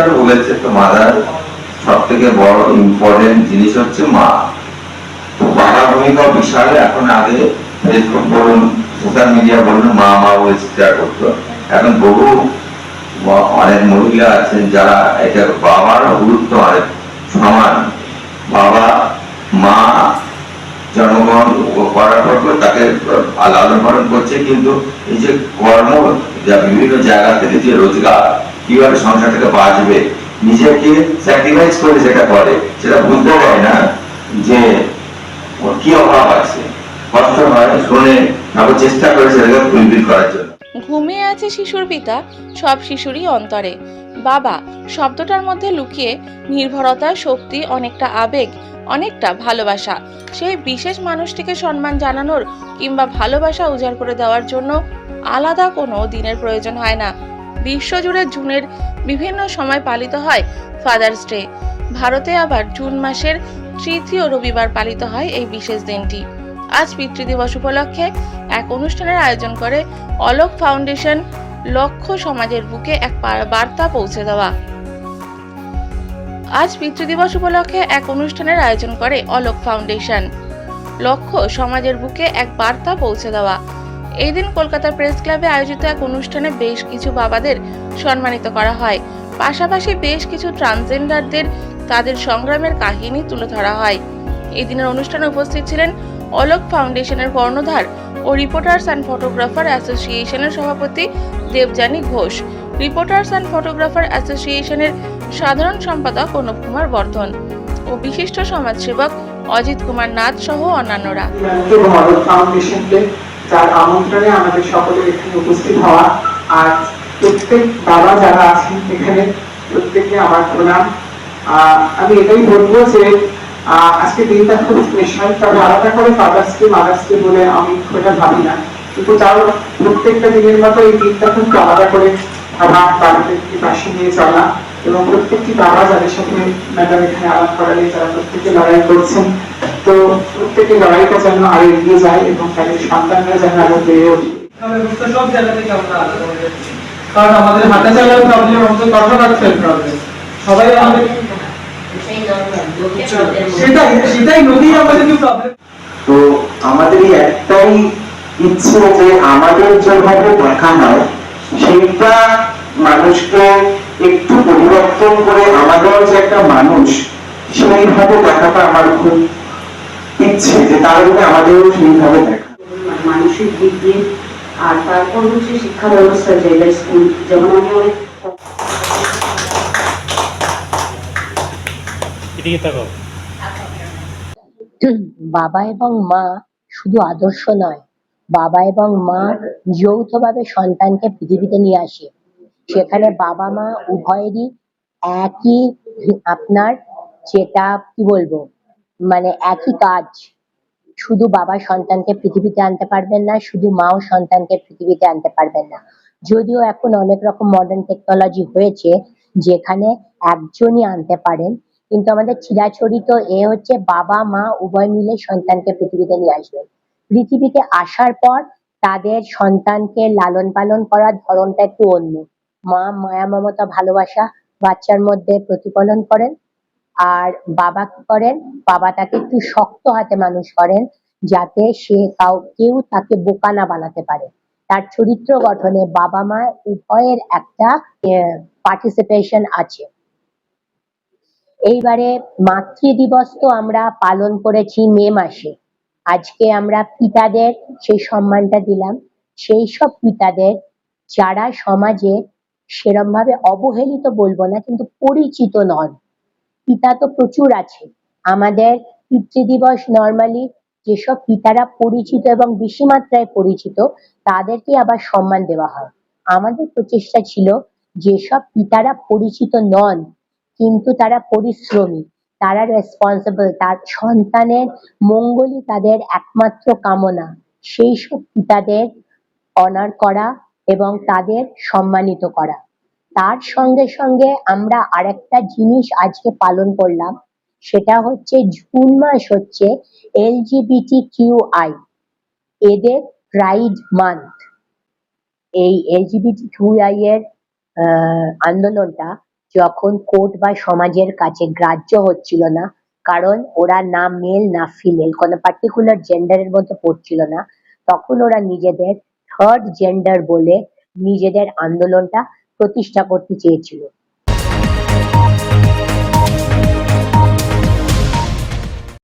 আরও বলেছে, তো মাদার সব থেকে বড় ইম্পর্টেন্ট জিনিস হচ্ছে মা। তো বাবার ভূমিকা বিশাল, এখন আগে ফেসবুক বলুন সোশ্যাল মিডিয়া বলুন, মা মা বলে চিৎকার করতো। এখন বহু অনেক মহিলা আছেন যারা এটা বাবার গুরুত্ব অনেক সমান। বাবা, মা জন্মগ্রহণ করার পর তাকে লালন পালন করছে, কিন্তু এই যে কর্ম, যা বিভিন্ন জায়গা থেকে যে রোজগার কীভাবে সংসারটাকে বাঁচবে? নিজেকে স্যাক্রিফাইস করে যেটা করে, সেটা বুঝতে পারে না যে ওর কি অভাব আছে। কষ্ট হয় শুনে তারপর চেষ্টা করে সেটাকে ফুলফিল করার জন্য। ঘুমিয়ে আছে শিশুর পিতা, সব শিশুরই অন্তরে। বাবা, শব্দটার মধ্যে লুকিয়ে নির্ভরতা, শক্তি, অনেকটা আবেগ, অনেকটা ভালোবাসা। সেই বিশেষ মানুষটিকে সম্মান জানানোর কিংবা ভালোবাসা উজাড় করে দেওয়ার জন্য আলাদা কোনো দিনের প্রয়োজন হয় না। বিশ্বজুড়ে জুনের বিভিন্ন সময় পালিত হয় ফাদার্স ডে। ভারতে আবার জুন মাসের তৃতীয় রবিবার পালিত হয় এই বিশেষ দিনটি। আজ পিতৃদিবস উপলক্ষে এক অনুষ্ঠানের আয়োজন করে অলোক ফাউন্ডেশন লক্ষ্য সমাজের বুকে এক বার্তা পৌঁছে দেওয়া। আজ পিতৃদিবস উপলক্ষে এক অনুষ্ঠানের আয়োজন করে অলোক ফাউন্ডেশন। লক্ষ্য সমাজের বুকে এক বার্তা পৌঁছে দেওয়া। এই দিন কলকাতা প্রেস ক্লাবে আয়োজিত এক অনুষ্ঠানে বেশ কিছু বাবাদের সম্মানিত করা হয়। পাশাপাশি বেশ কিছু ট্রান্সজেন্ডারদের তাদের সংগ্রামের কাহিনী তুলে ধরা হয়। এই দিনের অনুষ্ঠানে উপস্থিত ছিলেন অলোক ফাউন্ডেশনের কর্ণধার ও রিপোর্টার্স অ্যান্ড ফটোগ্রাফার অ্যাসোসিয়েশনের সভাপতি Debjani Ghosh, reporters and photographer অ্যাসোসিয়েশনের সাধারণ সম্পাদক অনুপ কুমার বর্ধন ও বিশিষ্ট সমাজসেবক অজিত কুমার নাথ সহ অন্যান্যরা। তার আমন্ত্রণে আমাদের সকলের এখানে উপস্থিত হওয়া। আর প্রত্যেক বাবা যারা আছেন এখানে, প্রত্যেককে আমার প্রণাম। আমি এটাই বলব যে আজকে দিনটা খুব স্পেশাল তবে আলাদা করে ফাদার্স ডে মাদার্স ডে বলে আমি একটা ভাবি না। কিন্তু তাও প্রত্যেকটা দিনের মতো এই দিনটা খুব আলাদা করে ভাবা বাড়িতে পাশে নিয়ে চলা এবং প্রত্যেকটি বাবা যাদের সাথে ম্যাডাম এখানে আলাপ করালে, যারা প্রত্যেকে লড়াই করছেন। তো প্রত্যেকের লড়াইটা যেন আরও এগিয়ে যায় এবং তাদের সন্তানরা যেন আরও বেড়ে ওঠে। সব জায়গা থেকে আমরা আলাদা করে দিচ্ছি। কারণ আমাদের চলার প্রবলেম আমাদের কথা প্রবলেম সবাই আমাদের সেটাই সেটাই নদী আমাদেরকে প্রবলেম তো আমাদের একটাই ইচ্ছে যে আমাদের যেভাবে দেখা হয় সেইটা মানুষকে একটু পরিবর্তন করে আমাদের যে একটা মানুষ সেইভাবে দেখাটা আমার খুব ইচ্ছে যে তাহলে আমাদেরও সেইভাবে দেখা। মানসিক দিক দিয়ে আর তারপর হচ্ছে শিক্ষা ব্যবস্থা যেটা স্কুল যেমন আমি অনেক বাবা এবং মা শুধু আদর্শ নয় বাবা এবং মা যৌথভাবে সন্তানকে পৃথিবীতে নিয়ে আসে। সেখানে বাবা মা উভয়েরই একই আপনার যেটা কি বলব? মানে একই কাজ। শুধু বাবা সন্তানকে পৃথিবীতে আনতে পারবেন না, শুধু মাও সন্তানকে পৃথিবীতে আনতে পারবেন না। যদিও এখন অনেক রকম মডার্ন টেকনোলজি হয়েছে, যেখানে একজনই আনতে পারেন, কিন্তু আমাদের চিরাচরিত এ হচ্ছে বাবা, মা উভয় মিলে সন্তানকে পৃথিবীতে নিয়ে আসবেন। পৃথিবীতে আসার পর তাদের সন্তানকে লালন পালন করার ধরনটা একটু অন্য। মা, মায়া, মমতা, ভালোবাসা, বাচ্চার মধ্যে প্রতিফলন করেন। আর বাবা কি করেন? বাবা তাকে একটু শক্ত হাতে মানুষ করেন যাতে সে কাউ, কেউ তাকে বোকা না বানাতে পারে। তার চরিত্র গঠনে বাবা মা উভয়ের একটা পার্টিসিপেশন আছে। এইবারে মাতৃ দিবস তো আমরা পালন করেছি মে মাসে। আজকে আমরা পিতাদের সেই সম্মানটা দিলাম। সেই সব পিতাদের যারা সমাজে সেরম ভাবে অবহেলিত বলব না, কিন্তু পরিচিত নন। পিতা তো প্রচুর আছে আমাদের পিতৃদিবস নর্মালি যেসব পিতারা পরিচিত এবং বেশি মাত্রায় পরিচিত, তাদেরকে আবার সম্মান দেওয়া হয়। আমাদের প্রচেষ্টা ছিল যেসব পিতারা পরিচিত নন, কিন্তু তারা পরিশ্রমী, তারা রেসপন্সিবল তার সন্তানের মঙ্গলই তাদের একমাত্র কামনা। সেই সব পিতাদের অনার করা এবং তাদের সম্মানিত করা। তার সঙ্গে সঙ্গে আমরা আরেকটা জিনিস আজকে পালন করলাম, সেটা হচ্ছে জুন মাস হচ্ছে এলজিবিটি কিউ আই, এদের প্রাইড মান্থ। এই এলজিবিটি কিউ আই এর আন্দোলনটা যখন কোর্ট বা সমাজের কাছে গ্রাহ্য হচ্ছিল না, কারণ ওরা না মেল না ফিমেল, কোনো পার্টিকুলার জেন্ডারের মধ্যে পড়ছিল না, তখন ওরা নিজেদের থার্ড জেন্ডার বলে নিজেদের আন্দোলনটা প্রতিষ্ঠা করতে চেয়েছিল।